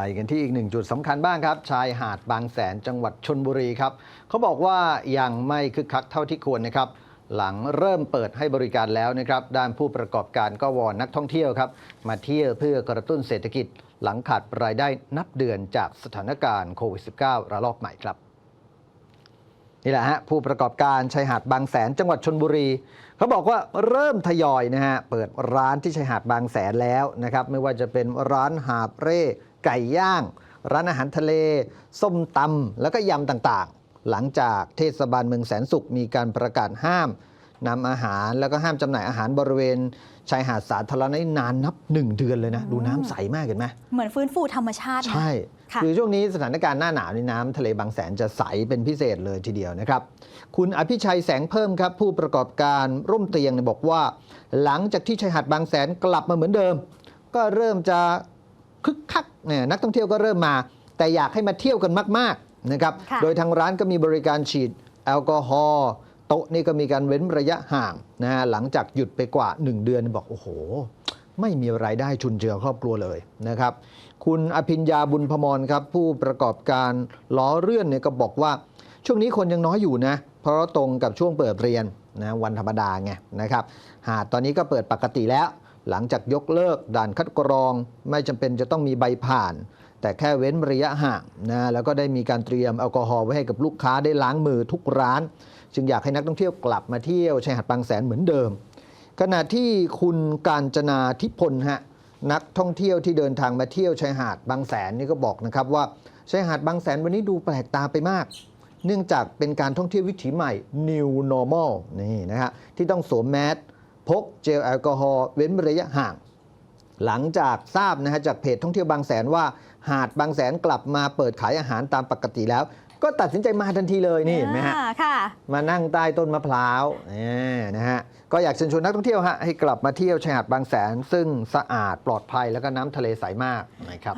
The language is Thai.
ไปกันที่อีกหนึ่งจุดสำคัญบ้างครับ ชายหาดบางแสนจังหวัดชนบุรีครับเขาบอกว่ายังไม่คึกคักเท่าที่ควรนะครับหลังเริ่มเปิดให้บริการแล้วนะครับ ด้านผู้ประกอบการก็วอนนักท่องเที่ยวครับ มาเที่ยวเพื่อกระตุ้นเศรษฐกิจ หลังขาดรายได้นับเดือนจากสถานการณ์โควิด -19 ระลอกใหม่ครับ นี่แหละฮะผู้ประกอบการชายหาดบางแสนจังหวัดชนบุรี เขาบอกว่าเริ่มทยอยนะฮะเปิดร้านที่ชายหาดบางแสนแล้วนะครับ ไม่ว่าจะเป็นร้านหาบเร่ ไก่ย่าง ร้านอาหารทะเล ส้มตำแล้วก็ยำต่างๆ หลังจากเทศบาลเมืองแสนสุขมีการประกาศห้ามนำอาหารแล้วก็ห้ามจำหน่ายอาหารบริเวณชายหาดสาธารณะนี่นานนับหนึ่งเดือนเลยนะ ดูน้ำใสมากเห็นไหมเหมือนฟื้นฟูธรรมชาตินะใช่ค่ะคือช่วงนี้สถานการณ์หน้าหนาวนี่น้ำทะเลบางแสนจะใสเป็นพิเศษเลยทีเดียวนะครับ คุณอภิชัยแสงเพิ่มครับ ผู้ประกอบการร่มเตียงเนี่ยบอกว่า หลังจากที่ชายหาดบางแสนกลับมาเหมือนเดิม ก็เริ่มจะคึกคักเนี่ยนักท่องเที่ยวก็เริ่มมา แต่อยากให้มาเที่ยวกันมากๆนะครับค่ะโดยทางร้านก็มีบริการฉีดแอลกอฮอล์โต๊ะนี่ก็มีการเว้นระยะห่างนะฮะหลังจากหยุดไปกว่า 1 เดือนบอกโอ้โห ไม่มีรายได้ชุนเจือครอบครัวเลยนะครับ คุณอภิญญาบุญพมรครับ ผู้ประกอบการล้อเรื่อนเนี่ยก็บอกว่า ช่วงนี้คนยังน้อยอยู่นะ เพราะตรงกับช่วงเปิดเรียนนะวันธรรมดาไงนะครับหาดตอนนี้ก็เปิดปกติแล้ว หลังจากยกเลิกด่านคัดกรอง ไม่จำเป็นจะต้องมีใบผ่าน แต่แค่เว้นระยะห่างนะแล้วก็ได้มีการเตรียมแอลกอฮอล์ไว้ให้กับลูกค้าได้ล้างมือทุกร้าน จึงอยากให้นักท่องเที่ยวกลับมาเที่ยวชายหาดบางแสนเหมือนเดิม ขณะที่คุณการจนาทิพลฮะนักท่องเที่ยวที่เดินทางมาเที่ยวชายหาดบางแสนนี่ก็บอกนะครับว่าชายหาดบางแสนวันนี้ดูแปลกตาไปมาก เนื่องจากเป็นการท่องเที่ยววิถีใหม่ New Normal นี่นะฮะที่ต้องสวมแมส พกเจลแอลกอฮอล์เว้นระยะห่าง หลังจากทราบนะฮะจากเพจท่องเที่ยวบางแสนว่า หาดบางแสนกลับมาเปิดขายอาหารตามปกติแล้ว ก็ตัดสินใจมาทันทีเลยนี่เห็นไหมฮะอ่าค่ะมานั่งใต้ต้นมะพร้าวเนี่ยนะฮะก็อยากเชิญชวนนักท่องเที่ยวฮะให้กลับมาเที่ยวชายหาดบางแสน ซึ่งสะอาดปลอดภัยแล้วก็น้ำทะเลใสมากนะครับ